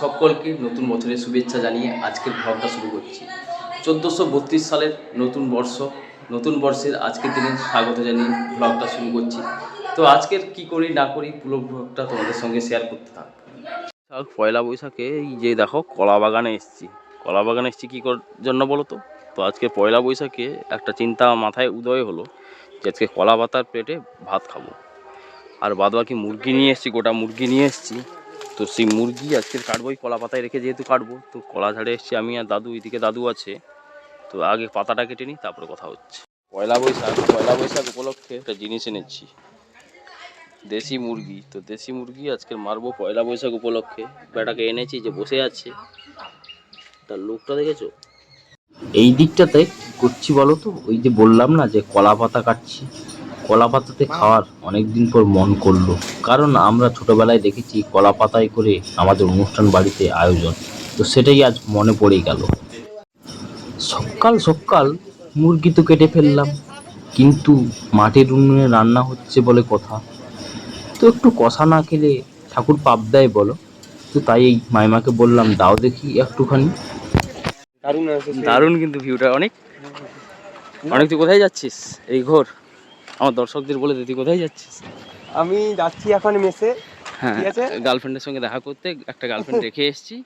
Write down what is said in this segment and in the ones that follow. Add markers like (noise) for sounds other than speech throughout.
সকলকে নতুন বছরের শুভেচ্ছা জানিয়ে আজকের ব্লগটা শুরু করছি। চোদ্দোশো বত্রিশ সালের নতুন বর্ষ, নতুন বর্ষের আজকের দিনে স্বাগত জানিয়ে ভ্লগটা শুরু করছি। তো আজকের কি করি না করি পুরো ব্লগটা তোমাদের সঙ্গে শেয়ার করতে থাকব। পয়লা বৈশাখে এই যে দেখো, কলা বাগানে এসেছি। কলা বাগানে এসেছি কী কর জন্য বলো তো? তো আজকে পয়লা বৈশাখে একটা চিন্তা মাথায় উদয় হলো যে আজকে কলা পাতার পেটে ভাত খাব। আর বাদ বাকি মুরগি নিয়ে এসেছি, গোটা মুরগি নিয়ে এসেছি। তো সেই মুরগি আজকে কাটবো ওই কলা পাতায় রেখে যেহেতু কাটবো, তো কলা ঝাড়ে এসেছি আমি আর দাদু, এদিকে দাদু আছে। তো আগে পাতাটা কেটে নিই, তারপরে কথা হচ্ছে। পয়লা বৈশাখ পয়লা বৈশাখ উপলক্ষে একটা জিনিস এনেছি। দেশি মুরগি, তো দেশি মুরগি আজকে মারবো পয়লা বৈশাখ উপলক্ষে। বেটাকে এনেছি যে বসে আছে। তার লোকটা দেখেছ? এই দিকটাতে করছি বলো তো? ওই যে বললাম না যে কলা পাতা কাটছি। কলা পাতাতে খাওয়ার অনেক দিন পর মন করল। কারণ আমরা ছোটবেলায় দেখেছি কলা পাতায় করে আমাদের অনুষ্ঠান বাড়িতে আয়োজন। তো সেটাই আজ মনে পড়ে গেল। সকাল সকাল মুরগি তো কেটে ফেললাম। কিন্তু মাটির উনুনে রান্না হচ্ছে বলে কথা। তো একটু কষা না খেলে ঠাকুর পাপ দেয় বলো? তো তাই এই মাইমাকে বললাম দাও দেখি একটুখানি। দারুণ দারুণ কিন্তু ভিউটা অনেক? অনেক তুই কোথায় যাচ্ছিস? এই ঘোর? আমার দর্শকদের বলে দিদি কোথায় যাচ্ছিস? আমি যাচ্ছি এখন মেসে হ্যাঁ ঠিক আছে। গার্লফ্রেন্ডের সঙ্গে দেখা করতে একটা গার্লফ্রেন্ড (laughs) রেখে এসেছি।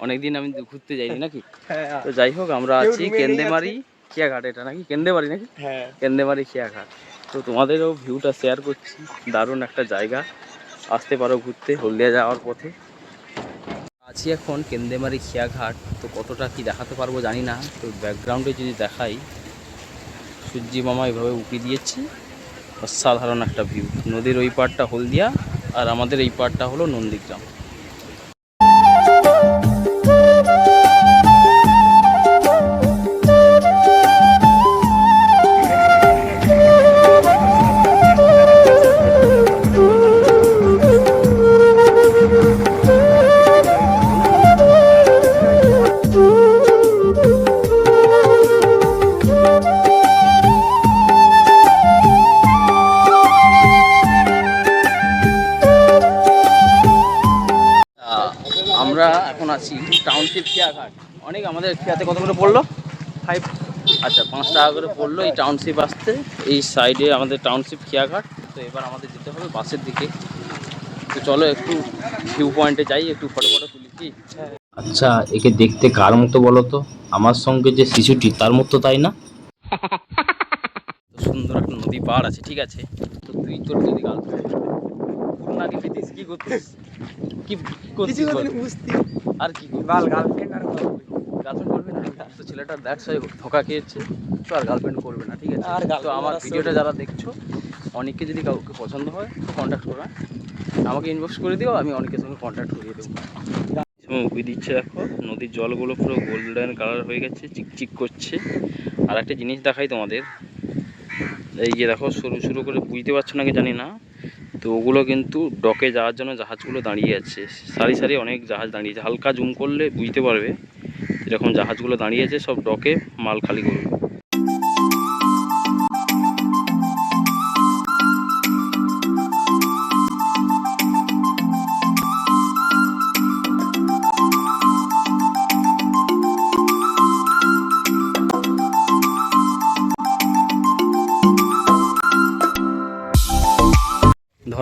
অনেকদিন আমি ঘুরতে যাইনি নাকি? হ্যাঁ। তো যাই হোক আমরা আছি কেন্দেমারি খিয়াঘাট এটা নাকি? কেন্দেমারি নাকি? হ্যাঁ। কেন্দেমারি খিয়াঘাট। তো তোমাদেরও ভিউটা শেয়ার করছি। দারুণ একটা জায়গা। আসতে পারো ঘুরতে হলদিয়া যাওয়ার পথে। আছি এখন কেন্দেমারি খিয়াঘাট। তো কতটা কি দেখাতে পারব জানি না। তো ব্যাকগ্রাউন্ডে যদি দেখাই সূর্যি মামা এভাবে উঁকি দিয়েছে। অসাধারণ একটা ভিউ। নদীর ওই পাড়টা হলদিয়া আর আমাদের এই পাড়টা হলো নন্দীগ্রাম। আমরা এখন আছি টাউনশিপ খিয়াঘাট। অনেক আমাদের খিয়াতে কত করে পড়ল? ফাইভ আচ্ছা পাঁচ টাকা করে পড়ল এই টাউনশিপ আসতে। এই সাইডে আমাদের টাউনশিপ খিয়াঘাট। তো এবার আমাদের যেতে হবে বাসের দিকে। তো চলো একটু ভিউ পয়েন্টে যাই একটু ফটো ফটো তুলি কি? আচ্ছা একে দেখতে কার মতো বলো তো? আমার সঙ্গে যে শিশুটি তার মতো তাই না? সুন্দর একটা নদী পাড় আছে ঠিক আছে? তো তুই তোর যদি গার্লফ্রেন্ড নাকি প্রীতিস কি করছিস কি করছিস কিছু কথা বুঝতি। আর কি? বাল গার্লফ্রেন্ড আর গার্লফ্রেন্ড করবে না? তো ছেলেটা দেখ সে ধোকা খেয়েছে তো আর গার্লফ্রেন্ড করবে না ঠিক আছে? আর তো আমার ভিডিওটা যারা দেখছ অনেককে যদি কাউকে পছন্দ হয় তো কন্ট্যাক্ট করো? আমাকে ইনবক্স করে দিও আমি অনেকের সঙ্গে কন্ট্যাক্ট করিয়ে দেবো। উবি দিচ্ছে দেখো নদীর জলগুলো পুরো গোল্ডেন কালার হয়ে গেছে চিকচিক করছে। আর একটা জিনিস দেখাই তোমাদের। এই যে দেখো শুরু শুরু করে বুঝতে পারছ নাকি জানি না। তো ওগুলো কিন্তু ডকে যাওয়ার জন্য জাহাজগুলো দাঁড়িয়ে আছে। সারি সারি অনেক জাহাজ দাঁড়িয়ে আছে। হালকা জুম করলে বুঝতে পারবে এরকম জাহাজগুলো দাঁড়িয়ে আছে সব ডকে মাল খালি করবে।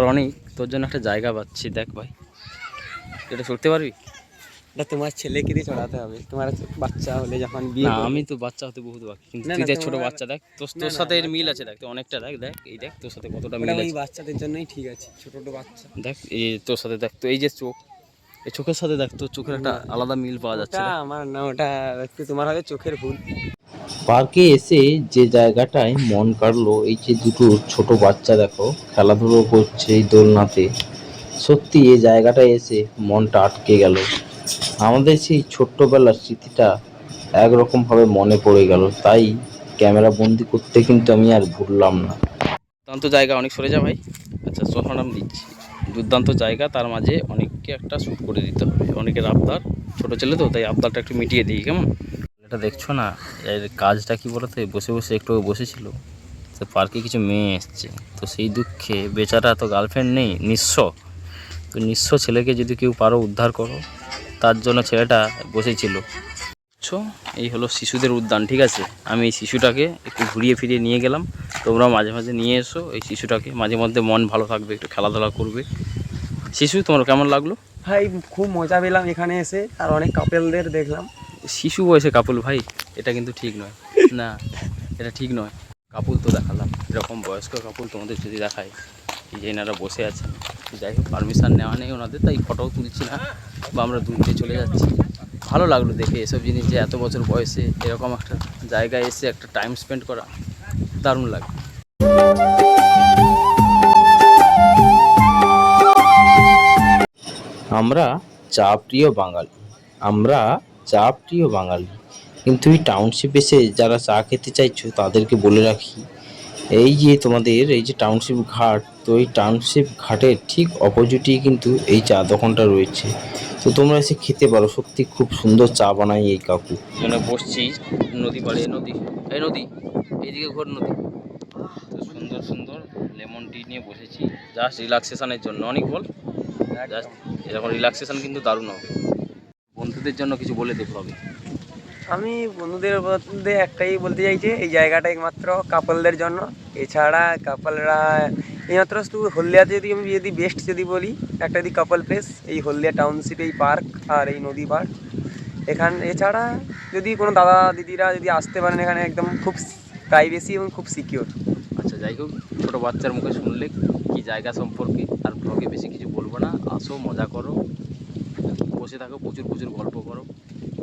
ধর অনেক তোর জন্য একটা জায়গা পাচ্ছি দেখ ভাই। এটা চড়তে পারবি? এটা তোমার ছেলেকে দিয়ে চড়াতে হবে। তোমার বাচ্চা হলে যখন বিয়ে না আমি তো বাচ্চা হতে বহুত বাকি। কিন্তু না, তুই না, দেখ ছোট বাচ্চা দেখ তোর তোর সাথে এর মিল আছে দেখ তো অনেকটা দেখ দেখ এই দেখ তোর সাথে কতটা মিল আছে। বাচ্চাদের জন্যই ঠিক আছে ছোট ছোট বাচ্চা। দেখ এই তোর সাথে দেখ তো এই যে চোখ এই চোখের সাথে দেখ তোর চোখের একটা আলাদা মিল পাওয়া যাচ্ছে। আমার না ওটা একটু তোমার হবে চোখের ভুল। পার্কে এসে যে জায়গাটায় মন কাড়লো, এই যে দুটো ছোট বাচ্চা দেখো, খেলাধুলো করছে এই দোলনাতে, সত্যি এই জায়গাটায় এসে মনটা আটকে গেল। আমাদের সেই ছোট্টবেলার স্মৃতিটা একরকমভাবে মনে পড়ে গেল, তাই ক্যামেরা বন্দি করতে কিন্তু আমি আর ভুললাম না। দুর্দান্ত জায়গা, অনেক সরে যা ভাই। আচ্ছা সোফা নাম দিচ্ছি। দুর্দান্ত জায়গা, তার মাঝে অনেককে একটা শ্যুট করে দিতে হবে। অনেকের আবদার ছোট ছেলে তো, তাই আবদারটা একটু মিটিয়ে দিই, কেমন? এটা দেখছ না? এর কাজটা কি বলতো? বসে বসে একটু বসেছিল। তো পার্কে কিছু মেয়ে এসছে। তো সেই দুঃখে বেচারা তো গার্লফ্রেন্ড নেই, নিঃস্ব। তো নিঃস্ব ছেলেকে যদি কেউ পারো উদ্ধার করো, তার জন্য ছেলেটা বসেছিল। বুঝছ এই হলো শিশুদের উদ্যান, ঠিক আছে? আমি এই শিশুটাকে একটু ঘুরিয়ে ফিরিয়ে নিয়ে গেলাম। তোমরা মাঝে মাঝে নিয়ে এসো এই শিশুটাকে। মাঝে মধ্যে মন ভালো থাকবে, একটু খেলাধুলা করবে। শিশু, তোমার কেমন লাগল? ভাই, খুব মজা পেলাম এখানে এসে। আর অনেক কাপেলদের দেখলাম। শিশু বয়সে কাপুল ভাই, এটা কিন্তু ঠিক নয়। না, এটা ঠিক নয়। কাপুল তো দেখালাম এরকম বয়স্ক কাপুল তোমাদের যদি দেখায় এই যে এনারা বসে আছেন। যাই হোক পারমিশন নেওয়া নেই ওনাদের, তাই ফটোও তুলছি না, বা আমরা দূর দিয়ে চলে যাচ্ছি। ভালো লাগল দেখে এসব জিনিস যে এত বছর বয়সে এরকম একটা জায়গায় এসে একটা টাইম স্পেন্ড করা, দারুণ লাগে। আমরা চা প্রিয় বাঙালি, আমরা চা প্রিয় বাঙালি। কিন্তু এই টাউনশিপ এসে যারা চা খেতে চাইছো তাদেরকে বলে রাখি এই যে তোমাদের এই যে টাউনশিপ ঘাট তো এই টাউনশিপ ঘাটের ঠিক অপোজিটেই কিন্তু এই চা দোকানটা রয়েছে। তো তোমরা এসে খেতে পারো সত্যি খুব সুন্দর চা বানায় এই কাকু। মানে বসছি নদী পাড়ে নদী। এই নদী এইদিকে ঘোর নদী। তো সুন্দর সুন্দর লেমন টি নিয়ে বসেছি। জাস্ট রিল্যাক্সেশনের জন্য। অনেক বল? জাস্ট এরকম রিল্যাক্সেশন কিন্তু দারুণ হবে। বন্ধুদের জন্য কিছু বলে দেখতে হবে আমি বন্ধুদের মধ্যে একটাই বলতে চাইছি এই জায়গাটা একমাত্র কাপলদের জন্য। এছাড়া কাপলরা এইমাত্র শুধু হলদিয়াতে যদি আমি যদি বেস্ট যদি বলি একটা যদি কাপল প্লেস এই হলদিয়া টাউনশিপ এই পার্ক আর এই নদী পার্ক এখান এছাড়া যদি কোনো দাদা দিদিরা যদি আসতে পারেন এখানে একদম খুব প্রাইভেসি এবং খুব সিকিওর আচ্ছা যাই হোক ছোটো বাচ্চার মুখে শুনলে কি জায়গা সম্পর্কে আর ব্লগে বেশি কিছু বলব না। আসো মজা করো। বসে থাকো, প্রচুর প্রচুর গল্প করো।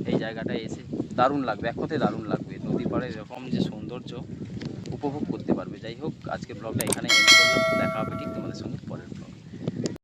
এই জায়গাটায় এসে দারুণ লাগবে এক কথায় দারুণ লাগবে। নদী পাড়ে এরকম যে সৌন্দর্য উপভোগ করতে পারবে। যাই হোক, আজকের ব্লগটা এখানে এন্ড করলাম। দেখা হবে ঠিক তোমাদের সঙ্গে পরের